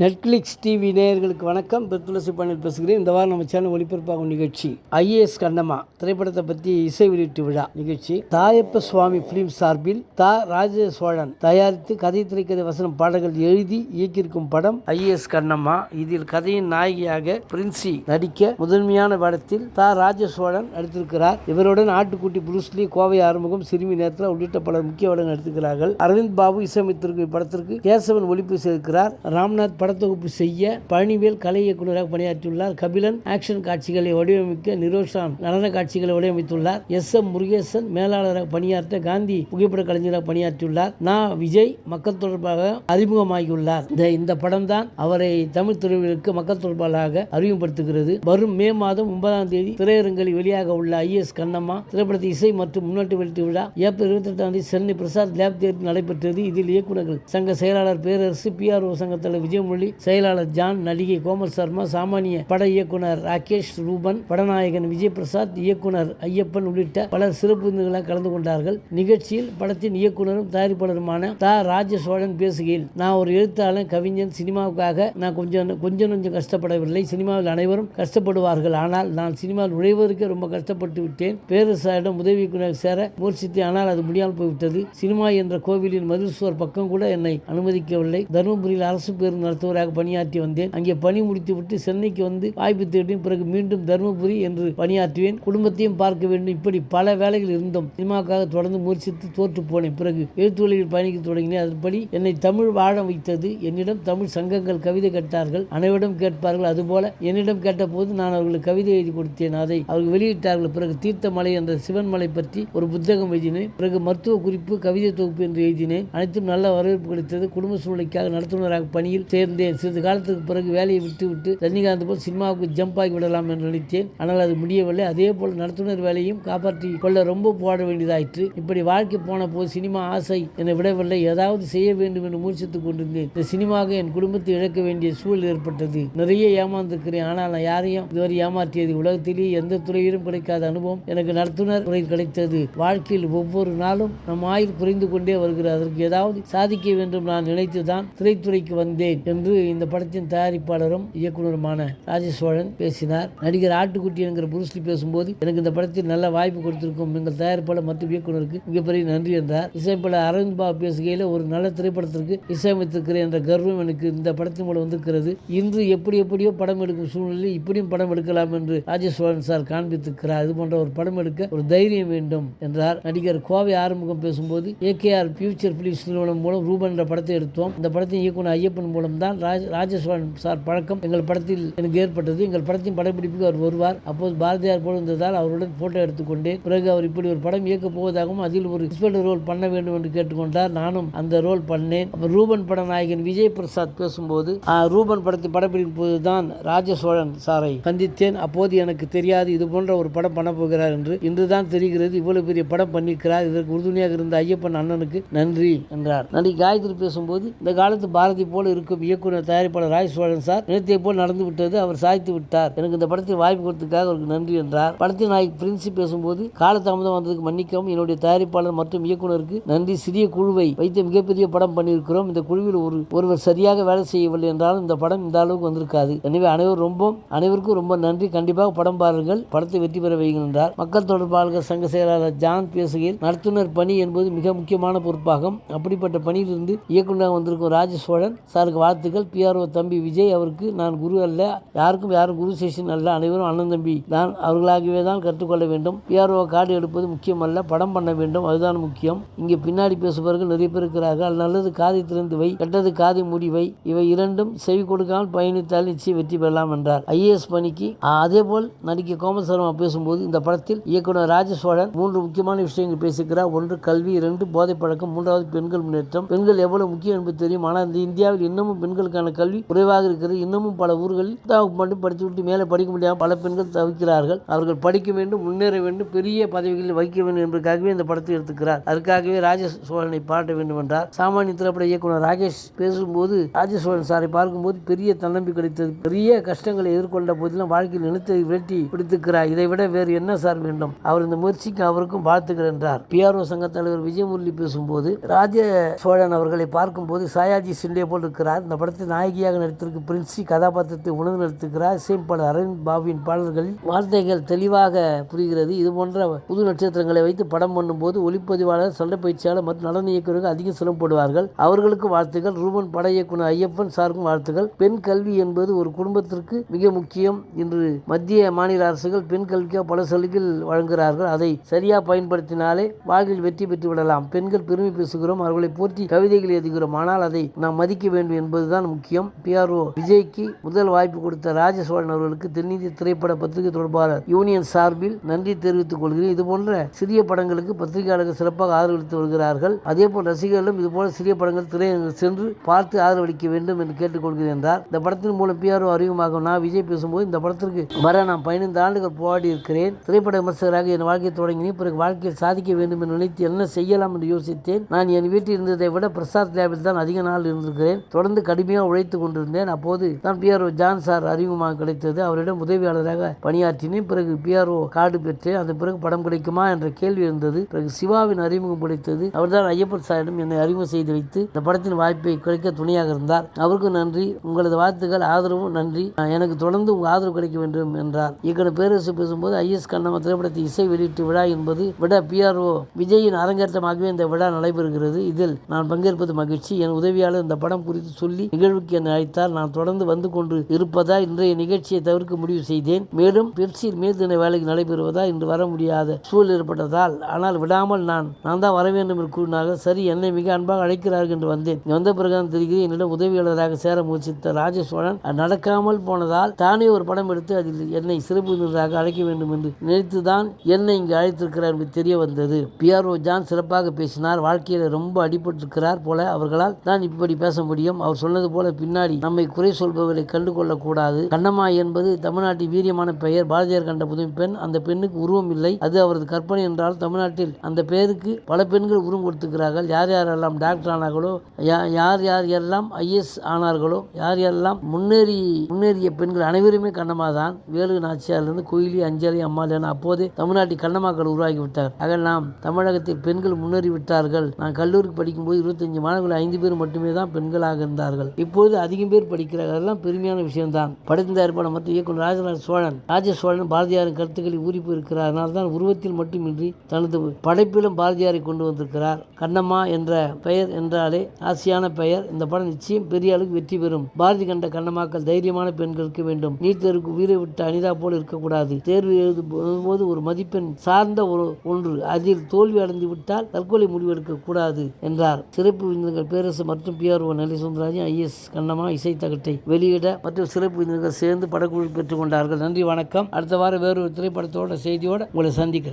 Netflix TV நேயர்களுக்கு வணக்கம். பெத்துளசி பாண்டியன் பேசுகிறேன். இந்த வாரம் நம்ம சேனல் ஒளிபரப்பாகும் நிகழ்ச்சி ஐஏஎஸ் கண்ணம்மா திரைப்படத்தை பற்றி இசை வெளியீட்டு விழா நிகழ்ச்சி. தாயப்ப சுவாமி பிலிம் சார்பில் தா ராஜ சோழன் தயாரித்து கதை திரைக்கதை வசனம் பாடல்கள் எழுதி இயக்கியிருக்கும் படம் ஐஏஎஸ் கண்ணம்மா. இதில் கதையின் நாயகியாக பிரின்சி நடிக்க முதன்மையான படத்தில் தா ராஜ சோழன் நடித்திருக்கிறார். இவருடன் ஆட்டுக்குட்டி புருஸ்லி கோவை ஆறுமுகம் சிறுமி நேரத்தில் உள்ளிட்ட பலர் முக்கிய படங்கள் நடித்திருக்கிறார்கள். அரவிந்த் பாபு இசையமைத்திருக்கும் இப்படத்திற்கு கேசவன் ஒளிப்பு செய்திருக்கிறார் ராம்நாத் படத்தொகுப்பு செய்ய பழனிவேல் கலை இயக்குநராக பணியாற்றியுள்ளார். கபிலன் ஆக்ஷன் காட்சிகளை வடிவமைக்க நிரோஷான் நடன காட்சிகளை வடிவமைத்துள்ளார். எஸ். எம். முருகேசன் மேலாளராக பணியாற்ற காந்தி புகைப்பட கலைஞராக பணியாற்றியுள்ளார். நா. விஜய் மக்கள் தொடர்பாக அறிமுகமாகியுள்ளார். இந்த படம் தான் அவரை தமிழ் துறையினருக்கு மக்கள் தொடர்பாளராக அறிமுகப்படுத்துகிறது. வரும் மே மாதம் ஒன்பதாம் தேதி திரையரங்கில் வெளியாக உள்ள ஐஎஸ் கண்ணம்மா திரைப்படத்தை இசை மற்றும் முன்னோட்டு வெளியீட்டு விழா ஏப்ரல் இருபத்தி எட்டாம் தேதி சென்னை பிரசாத் லேப் தேர்வு நடைபெற்றது. இதில் இயக்குநர்கள் சங்க செயலாளர் பேரரசு பிஆர்ஓ சங்க தலைவர் விஜயமொழி செயலாளர் ஜான் நடிகை கோமல் சர்மா சாமானிய பட இயக்குனர் ராகேஷ் ரூபன் படநாயகன் விஜய் பிரசாத் இயக்குனர் ஐயப்பன் உள்ளிட்ட பலர் சிறப்பு விருந்துகளாக கலந்து கொண்டார்கள். நிகழ்ச்சியில் படத்தின் இயக்குனரும் தயாரிப்பாளருமான தா. ராஜ சோழன் பேசுகையில் நான் ஒரு எழுத்தாளன் கவிஞன் சினிமாவுக்காக நான் கொஞ்சம் கொஞ்சம் கொஞ்சம் கஷ்டப்படவில்லை. சினிமாவில் அனைவரும் கஷ்டப்படுவார்கள். ஆனால் நான் சினிமாவில் நுழைவதற்கே ரொம்ப கஷ்டப்பட்டு விட்டேன். பேரரசாரிடம் உதவி இயக்குனர் சேர முயற்சித்தேன். ஆனால் அது முடியாமல் போய்விட்டது. சினிமா என்ற கோவிலின் மதில் சுவர் பக்கம் கூட என்னை அனுமதிக்கவில்லை. தருமபுரியில் அரசு பேருந்து நடத்துவராக பணியாற்றி வந்தேன். அங்கே பணி முடித்துவிட்டு சென்னைக்கு வந்து வாய்ப்பு தேடியும் பிறகு மீண்டும் தருமபுரி என்று பணியாற்றுவேன். குடும்பத்தையும் பார்க்க வேண்டும். இப்படி பல வேலைகள் இருந்தோம் சினிமாக்காக தொடர்ந்து முயற்சித்து தோற்று போனேன். பிறகு எழுத்துவழியில் பயணிக்க தொடங்கினேன். அதன்படி என்னை தமிழ் வாழ வைத்தது என்னிடம் தமிழ் சங்கங்கள் கவிதை கேட்டார்கள். அனைவரிடம் கேட்பார்கள். அதுபோல என்னிடம் கேட்டபோது நான் அவர்களுக்கு கவிதை எழுதி கொடுத்தேன். அதை அவர்கள் வெளியிட்டார்கள். பிறகு தீர்த்தமலை என்ற சிவன்மலை பற்றி ஒரு புத்தகம் எழுதினேன். பிறகு மருத்துவ குறிப்பு கவிதை தொகுப்பு என்று எழுதினேன். அனைத்தும் நல்ல வரவேற்பு கிடைத்தது. குடும்ப சூழ்நிலைக்காக நடத்துனராக பணியில் இருந்தேன். சிறிது காலத்துக்கு பிறகு வேலையை விட்டு விட்டு ரஜினிகாந்த் போல் சினிமாவுக்கு ஜம்ப் ஆகி விடலாம் என்று நினைத்தேன். ஆனால் அது முடியவில்லை. அதே போல் நடத்துனர் வேலையும் காப்பாற்றி கொள்ள ரொம்ப போட வேண்டியதாயிற்று. இப்படி வாழ்க்கை போன போது சினிமா ஆசை என்னை விடவில்லை. ஏதாவது செய்ய வேண்டும் என்று முயற்சித்துக் கொண்டிருந்தேன். இந்த சினிமாவுக்கு என் குடும்பத்தை இழக்க வேண்டிய சூழல் ஏற்பட்டது. நிறைய ஏமாந்திருக்கிறேன். ஆனால் நான் யாரையும் இதுவரை ஏமாற்றியது உலகத்திலேயே எந்த துறையிலும் கிடைக்காத அனுபவம் எனக்கு நடத்துனர் துறையில் கிடைத்தது. வாழ்க்கையில் ஒவ்வொரு நாளும் நம் ஆயுள் குறைந்து கொண்டே வருகிறது. அதற்கு ஏதாவது சாதிக்க வேண்டும் நான் நினைத்துதான் திரைத்துறைக்கு வந்தேன். என்று இந்த படத்தின் தயாரிப்பாளரும் இயக்குனருமான ராஜசோழன் பேசினார். நடிகர் ஆட்டுக்குட்டி என்கிற புருஸ்லி பேசும்போது எனக்கு இந்த படத்தில் நல்ல வாய்ப்பு கொடுத்திருக்கும். எங்கள் தயாரிப்பாளர் மற்றும் இயக்குனருக்கு மிகப்பெரிய நன்றி என்றார். இசைப்பாளர் அரவிந்த் பாபு பேசுகையில் ஒரு நல்ல திரைப்படத்திற்கு இசையமைத்திருக்கிறேன் என்ற கர்வம் எனக்கு இந்த படத்தின் மூலம் வந்திருக்கிறது. இன்று எப்படி எப்படியோ படம் எடுக்கும் சூழ்நிலையில் இப்படியும் படம் எடுக்கலாம் என்று ராஜசோழன் சார் காண்பித்திருக்கிறார். இது போன்ற ஒரு படம் எடுக்க ஒரு தைரியம் வேண்டும் என்றார். நடிகர் கோவை ஆறுமுகம் பேசும்போது ஏகேஆர் ஃபியூச்சர் பிலிம்ஸ் நிறுவனம் மூலம் ரூபன் என்ற படத்தை எடுத்தோம். இந்த படத்தின் இயக்குனர் ஐயப்பன் மூலம் தான் ராஜ ராஜசோழன் சார் பழக்கம் எங்கள் படத்தில் எனக்கு ஏற்பட்டது. எங்கள் படத்தின் படப்பிடிப்புக்கு அவர் வருவார். அப்போது பாரதியார் போல இருந்ததால் அவருடன் போட்டோ எடுத்துக்கொண்டேன் பிறகு அவர் இப்படி ஒரு படம் இயக்கப் போவதாகவும் அதில் ஒரு இன்ஸ்பெக்டர் ரோல் பண்ண வேண்டும் என்று கேட்டுக்கொண்டார். நானும் அந்த ரோல் பண்ணேன். அப்போ ரூபன் பட நாயகன் விஜய் பிரசாத் பேசும்போது ரூபன் படத்தின் படப்பிடிப்பு போது தான் ராஜசோழன் சாரை சந்தித்தேன். அப்போது எனக்கு தெரியாது இது போன்ற ஒரு படம் பண்ண போகிறார் என்று. இன்றுதான் தெரிகிறது. இவ்வளவு பெரிய படம் பண்ணியிருக்கிறார். இதற்கு உறுதுணையாக இருந்த ஐயப்பன் அண்ணனுக்கு நன்றி என்றார். நடிகை காயத்ரி பேசும்போது இந்த காலத்து பாரதி போல இருக்கும் இயக்குனர் தயாரிப்பாளர் ராஜ் சோழன் சார் நினைத்ததை போல் நடந்து விட்டது. அவர் சாதித்து விட்டார். எனக்கு இந்த படத்தை வாய்ப்பு கொடுத்ததுக்காக அவருக்கு நன்றி என்றார். படத்தின் நாய்க்கு பிரின்சி பேசும்போது காலதாமதம் வந்ததுக்கு மன்னிக்கவும் என்னுடைய தயாரிப்பாளர் மற்றும் இயக்குனருக்கு நன்றி. சிறிய குழுவை வைத்து மிகப்பெரிய படம் பண்ணியிருக்கிறோம். இந்த குழுவில் ஒரு ஒருவர் சரியாக வேலை செய்யவில்லை என்றாலும் இந்த படம் இந்த அளவுக்கு வந்திருக்காது. எனவே அனைவரும் ரொம்ப அனைவருக்கும் ரொம்ப நன்றி. கண்டிப்பாக படம் பாருங்கள். படத்தை வெற்றி பெற வைங்கள் என்றார். மக்கள் தொடர்பாளர்கள் சங்க செயலாளர் ஜான் பேசுகையில் நடத்துனர் பணி என்பது மிக முக்கியமான பொறுப்பாகும். அப்படிப்பட்ட பணியிலிருந்து இயக்குநராக வந்திருக்கும் ராஜ சோழன் சாருக்கு வாழ்த்து வாழ்த்துக்கள் பிஆர்ஓ தம்பி விஜய் அவருக்கு நான் குரு அல்ல. யாருக்கும் யாரும் குரு சேஷன் அல்ல. அனைவரும் அண்ணன் தம்பி தான் அவர்களாகவே தான் கற்றுக்கொள்ள வேண்டும். பிஆர்ஓ கார்டு எடுப்பது முக்கியம் அல்ல. படம் பண்ண வேண்டும். அதுதான் முக்கியம். இங்கே பின்னாடி பேசுபவர்கள் நிறைய பேர் இருக்கிறார்கள். நல்லது காதை திறந்து வை கெட்டது காதை முடிவை. இவை இரண்டும் செவி கொடுக்காமல் பயணித்தால் நிச்சயம் வெற்றி பெறலாம் என்றார். ஐஏஎஸ் பணிக்கு அதே போல் நடிகை கோமல் சர்மா பேசும்போது இந்த படத்தில் இயக்குனர் ராஜசோழன் மூன்று முக்கியமான விஷயங்கள் பேசுகிறார் ஒன்று கல்வி. இரண்டு போதை பழக்கம். மூன்றாவது பெண்கள் முன்னேற்றம். பெண்கள் எவ்வளவு முக்கியம் என்பது தெரியும். ஆனால் இந்த இந்தியாவில் இன்னமும் பெண்கள் பெண்களுக்கான கல்வி குறைவாக இருக்கிறது. இன்னமும் பல ஊர்களில் பத்தாவது மட்டும் படித்து விட்டு மேலே படிக்க முடியாமல் பல பெண்கள் தவிக்கிறார்கள். அவர்கள் படிக்க வேண்டும் முன்னேற வேண்டும் பெரிய பதவிகளில் வைக்க வேண்டும் என்பதற்காகவே இந்த படத்தை எடுத்துக்கிறார் அதுக்காகவே ராஜேஷ் சோழனை பாராட்ட வேண்டும் என்றார் சாமானிய திரைப்பட இயக்குனர் ராகேஷ் பேசும்போது ராஜசோழன் சாரை பார்க்கும்போது பெரிய தன்னம்பி கிடைத்தது. பெரிய கஷ்டங்களை எதிர்கொண்ட போதிலும் வாழ்க்கையில் நிலத்தை வெட்டி பிடித்திருக்கிறார். இதை விட வேறு என்ன சார் வேண்டும்? அவர் இந்த முயற்சிக்கு அவருக்கும் வாழ்த்துக்கள் என்றார். பிஆர்ஓ சங்க தலைவர் விஜயமுரளி பேசும்போது ராஜ சோழன் அவர்களை பார்க்கும்போது சாயாஜி சிண்டே போல் இருக்கிறார். இந்த படம் படத்தில் நாயகியாக நடித்திருக்கும் பிரின்சி கதாபாத்திரத்தை உணர்ந்து நடித்திருக்கிறார். இசையமைப்பாளர் அரவிந்த் பாபுவின் பாடல்களில் வார்த்தைகள் தெளிவாக புரிகிறது. இது போன்ற புது நட்சத்திரங்களை வைத்து படம் பண்ணும்போது ஒளிப்பதிவாளர் சண்டை பயிற்சியாளர் மற்றும் நடன இயக்குநர்கள் அதிகம் சிரமப்படுவார்கள் அவர்களுக்கு வாழ்த்துக்கள். ரூபன் பட இயக்குனர் ஐயப்பன் சாருக்கும் வாழ்த்துக்கள். பெண் கல்வி என்பது ஒரு குடும்பத்திற்கு மிக முக்கியம் இன்று மத்திய மாநில அரசுகள் பெண் கல்விக்காக பல சலுகைகள் வழங்குகிறார்கள். அதை சரியாக பயன்படுத்தினாலே வாழ்வில் வெற்றி பெற்று விடலாம். பெண்கள் பெருமை பேசுகிறோம் அவர்களை போற்றி கவிதைகள் எழுதுகிறோம். ஆனால் அதை நாம் மதிக்க வேண்டும் என்பதுதான் முக்கியம். பிஆர்ஓ விஜய்க்கு முதல் வாய்ப்பு கொடுத்த ராஜசோழன் அவர்களுக்கு தென்னிந்திய திரைப்பட பத்திரிகை தொடர்பாளர் யூனியன் சார்பில் நன்றி தெரிவித்துக் கொள்கிறேன். இது போன்ற சிறிய படங்களுக்கு பத்திரிகையாளர்கள் சிறப்பாக ஆதரவளித்து வருகிறார்கள். அதே போல் ரசிகர்களும் இது போல சிறிய படங்கள் திரையரங்கில் சென்று பார்த்து ஆதரவளிக்க வேண்டும் என்று கேட்டுக்கொள்கிறேன் என்றார். இந்த படத்தின் மூலம் பிஆர்ஓ அறிமுகமாகும் நான் விஜய் பேசும்போது இந்த படத்திற்கு வர நான் பதினைந்து ஆண்டுகள் போராடி இருக்கிறேன். திரைப்பட விமர்சகராக என் வாழ்க்கையை தொடங்கினேன். பிறகு வாழ்க்கையில் சாதிக்க வேண்டும் என்று நினைத்து என்ன செய்யலாம் என்று யோசித்தேன். நான் என் வீட்டில் இருந்ததை விட பிரசாத் லேபில் தான் அதிக நாள் இருந்திருக்கிறேன். தொடர்ந்து கடுமையாக உழைத்து கொண்டிருந்தேன். அப்போது தான் பிஆர்ஓ ஜான் சார் அறிமுகமாக கிடைத்தது. அவரிடம் உதவியாளராக பணியாற்றினேன். பிறகு பிஆர்ஓ கார்டு பெற்றேன். அதன் பிறகு படம் கிடைக்குமா என்ற கேள்வி இருந்தது பிறகு சிவாவின் அறிமுகம் கிடைத்தது அவர்தான் ஐயப்பன் சாரிடம் என்னை அறிமுகம் செய்து வைத்து இந்த படத்தின் வாய்ப்பை கிடைக்க துணையாக இருந்தார். அவருக்கும் நன்றி. உங்களது வாழ்த்துக்கள் ஆதரவும் நன்றி. எனக்கு தொடர்ந்து உங்கள் ஆதரவு கிடைக்க வேண்டும் என்றார். இயக்குனர் பேரரசு பேசும்போது ஐஎஸ் கண்ணம்மா திரைப்படத்தை இசை வெளியீட்டு விழா என்பது விட பிஆர்ஓ விஜயின் அரங்கேற்றமாகவே இந்த விழா நடைபெறுகிறது. இதில் நான் பங்கேற்பது மகிழ்ச்சி. என் உதவியாளர் இந்த படம் குறித்து சொல்லி நிகழ்வுக்கு என்னை அழைத்தார் நான் தொடர்ந்து வந்து கொண்டு இருப்பதால் இன்றைய நிகழ்ச்சியை தவிர்க்க முடிவு செய்தேன். மேலும் பெப்சியில் மேல்தின வேலைக்கு நடைபெறுவதால் இன்று வர முடியாத சூழல் ஏற்பட்டதால் ஆனால் விடாமல் நான் நான் தான் வர வேண்டும் என்று கூறினார்கள். சரி என்னை மிக அன்பாக அழைக்கிறார்கள் என்று வந்தேன். வந்த பிறகுதான் தெரிகிறது என்னிடம் உதவியாளராக சேர முயற்சித்த ராஜசோழன் நடக்காமல் போனதால் தானே ஒரு படம் எடுத்து அதில் என்னை சிறப்பு விருந்தினராக அழைக்க வேண்டும் என்று நினைத்துதான் என்னை இங்கு அழைத்திருக்கிறார் என்று தெரிய வந்தது. பிஆர்ஓ ஜான் சிறப்பாக பேசினார். வாழ்க்கையில் ரொம்ப அடிபட்டிருக்கிறார் போல அவர்களால் தான் இப்படி பேச முடியும். அவர் சொன்னது போல பின்னாடி நம்மை குறை சொல்பவர்களை கண்டு கொள்ளக்கூடாது. கண்ணம்மா என்பது தமிழ்நாட்டின் வீரியமான பெயர். பாரதியார் கண்ட புதுமை பெண். அந்த பெண்ணுக்கு உருவம் இல்லை. அது அவரது கற்பனை என்றால் தமிழ்நாட்டில் அந்த பெயருக்கு பல பெண்கள் உருவம் கொடுத்துக்கிறார்கள் யார் யாரெல்லாம் டாக்டர் ஆனார்களோ யா- யார் யார் எல்லாம் ஐஎஸ் ஆனார்களோ யார் யாரெல்லாம் முன்னேறி முன்னேறிய பெண்கள் அனைவருமே கண்ணம்மா தான் வேலு நாச்சியாரிலிருந்து கோயிலி அஞ்சலி அம்மாள் என அப்போதே தமிழ்நாட்டில் கண்ணம்மாக்கள் உருவாகிவிட்டார். ஆக நாம் தமிழகத்தில் பெண்கள் முன்னேறி விட்டார்கள் நான் கல்லூரிக்கு படிக்கும்போது இருபத்தஞ்சு மாணவர்கள் ஐந்து பேர் மட்டுமே தான் பெண்களாக இருந்தார்கள். இப்போது அதிகம் பேர் படிக்கிறார்கள். அதெல்லாம் பெருமையான விஷயம்தான். படைத்த தயாரிப்பாளர் மற்றும் இயக்குனர் ராஜராஜ சோழன். ராஜ சோழன் பாரதியாரின் கருத்துக்களை ஊறிப்பு இருக்கிறார். அதனால் தான் உருவத்தில் மட்டுமின்றி தனது படைப்பிலும் பாரதியாரை கொண்டு வந்திருக்கிறார். கண்ணம்மா என்ற பெயர் என்றாலே ஆசையான பெயர். இந்த படம் நிச்சயம் பெரிய அளவுக்கு வெற்றி பெறும். பாரதி கண்ட கண்ணம்மாக்கள் தைரியமான பெண்கள் இருக்க வேண்டும். நீட் தேர்வுக்கு உயிரை விட்டு அனிதா போல் இருக்கக்கூடாது. தேர்வு எழுதும் போது ஒரு மதிப்பெண் சார்ந்த ஒரு ஒன்று. அதில் தோல்வி அடைந்து விட்டால் தற்கொலை முடிவெடுக்க கூடாது என்றார். சிறப்பு விருந்தினர்கள் பேரரசு மற்றும் பிஆர்ஓ நெல்லை சுந்தராஜன் எஸ் கண்ணம்மா இசை தகட்டை வெளியிட மற்றும் சிறப்பு விருந்தினர்கள் சேர்ந்து படக்குழு பெற்றுக் கொண்டார்கள் நன்றி வணக்கம். அடுத்த வாரம் வேறொரு திரைப்படத்தோட செய்தியோட உங்களை சந்திக்கிறேன்.